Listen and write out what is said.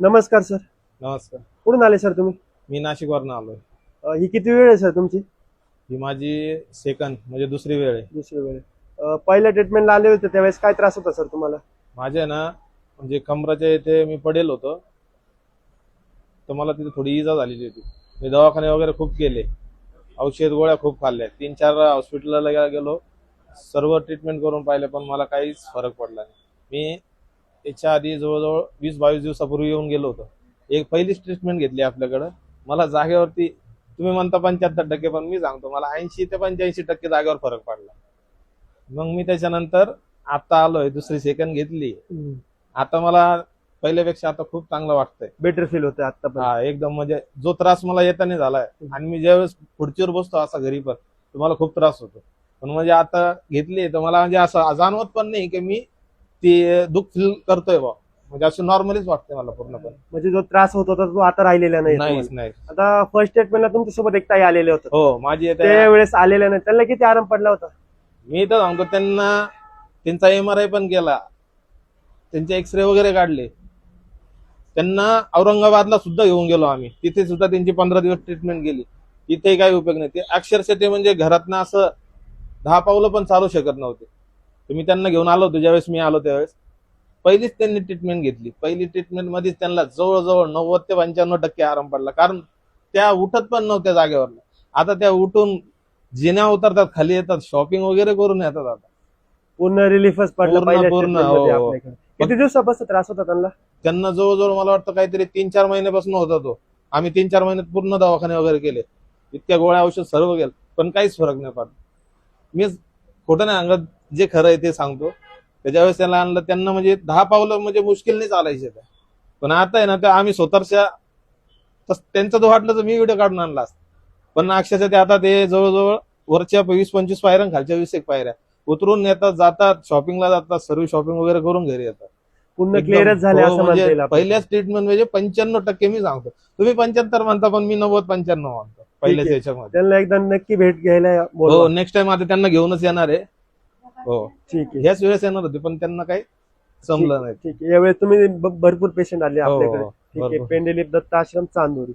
नमस्कार सर. नमस्कार. कुठून आले सर तुम्ही? मी नाशिकवरनं आलोय. अ, ही किती वेळ आहे सर तुमची? ही माझी सेकंड म्हणजे दुसरी वेळ आहे. दुसरी वेळ अ, पहिल्या ट्रीटमेंटला आले होते त्यावेळेस काय त्रास होता सर तुम्हाला? माझे ना म्हणजे कमराच्या इथे मी पडेल होतो तर मला तिथे थोडी इजा झालेली होती. मी दवाखाने वगैरे खूप केले. औषध गोळ्या खूप खाल्ल्या. तीन चार हॉस्पिटलला गेलो. सर्व ट्रीटमेंट करून पाहिले पण मला काहीच फरक पडला नाही. मी याच्या आधी जवळजवळ वीस बावीस दिवसापूर्वी येऊन गेलो होतो. एक पहिलीच ट्रीटमेंट घेतली आपल्याकडं. मला जागेवरती तुम्ही म्हणता पंच्याहत्तर टक्के पण मी सांगतो मला ऐंशी ते पंच्याऐंशी टक्के जागेवर फरक पडला. मग मी त्याच्यानंतर आता आलोय दुसरी सेकंड घेतली. आता मला पहिल्यापेक्षा आता खूप चांगलं वाटतंय. बेटर फील होतं आता हा एकदम म्हणजे जो त्रास मला येताना झालाय आणि मी ज्यावेळेस खुर्चीवर बसतो असा घरी पण तर मला खूप त्रास होतो. पण म्हणजे आता घेतली तर मला म्हणजे असं जाणवत पण नाही की मी ती दुःख फील करतोय बा. म्हणजे असं नॉर्मलीच वाटतंय मला पूर्णपणे. म्हणजे जो त्रास होत होता तो आता राहिलेला नाही नाहीच तुम्हाला. नाही आता फर्स्ट ट्रीटमेंटला तुमच्यासोबत एक ताई आलेले होते. हो माझी त्यावेळेस आलेल्या नाही. त्यांना किती आराम पडला होता? मी तर सांगतो त्यांना त्यांचा एम आर आय पण केला त्यांचे एक्सरे वगैरे काढले. त्यांना औरंगाबादला सुद्धा घेऊन गेलो आम्ही. तिथे सुद्धा त्यांची पंधरा दिवस ट्रीटमेंट गेली. तिथे काही उपयोग नाही. ते अक्षरशः ते म्हणजे घरातनं असं दहा पावलं पण चालू शकत नव्हते. तर मी त्यांना घेऊन आलो होतो ज्यावेळेस मी आलो त्यावेळेस. पहिलीच त्यांनी ट्रीटमेंट घेतली. पहिली ट्रीटमेंट मध्येच त्यांना जवळजवळ नव्वद ते पंच्याण्णव टक्के आराम पडला. कारण त्या उठत पण नव्हत्या जागेवर आता त्या उठून जिन्या उतरतात खाली येतात शॉपिंग वगैरे करून येतात आता. पूर्ण रिलीफच पडला पूर्ण- हो, हो. किती दिवसापासून त्रास होता त्यांना? त्यांना जवळजवळ मला वाटतं काहीतरी तीन चार महिन्यापासून होता तो. आम्ही तीन चार महिन्यात पूर्ण दवाखाने वगैरे केले. इतक्या गोळ्या औषध सर्व गेलं पण काहीच फरक नाही पडला. मी खोटं नाही सांगत जे खरं आहे ते सांगतो. त्याच्यावेळेस त्याला आणलं त्यांना म्हणजे दहा पावलं म्हणजे मुश्किलने चालायचे त्या. पण आता आहे ना ते आम्ही स्वतःच्या त्यांचं तो वाटलं तर मी व्हिडिओ काढून आणला असता. पण अक्षरशः ते आता ते जवळजवळ वरच्या वीस पंचवीस पायऱ्या खालच्या वीस एक पायऱ्या. उतरून येतात जातात शॉपिंगला जातात सर्व शॉपिंग वगैरे करून घरी येतात. पूर्ण क्लिअरच झाले हो, म्हणजे. पहिल्याच ट्रीटमेंट म्हणजे पंच्याण्णव टक्के मी सांगतो. तुम्ही पंच्याहत्तर म्हणता पण मी नव्वद पंच्याण्णव म्हणतो. पहिल्याच. याच्यामध्ये. त्यांना एकदा नक्की भेट घ्यायला हो. नेक्स्ट टाइम आता त्यांना घेऊनच येणार आहे. हो. ठीक आहे. ह्याच वेळेस येणार होते पण त्यांना काही जमलं नाही. ठीक आहे. यावेळेस तुम्ही ब- भरपूर पेशंट आले हो, आपल्याकडे. हो, ठीक आहे. भरपूर. पेंडेलिप दत्त आश्रम चांदोरी.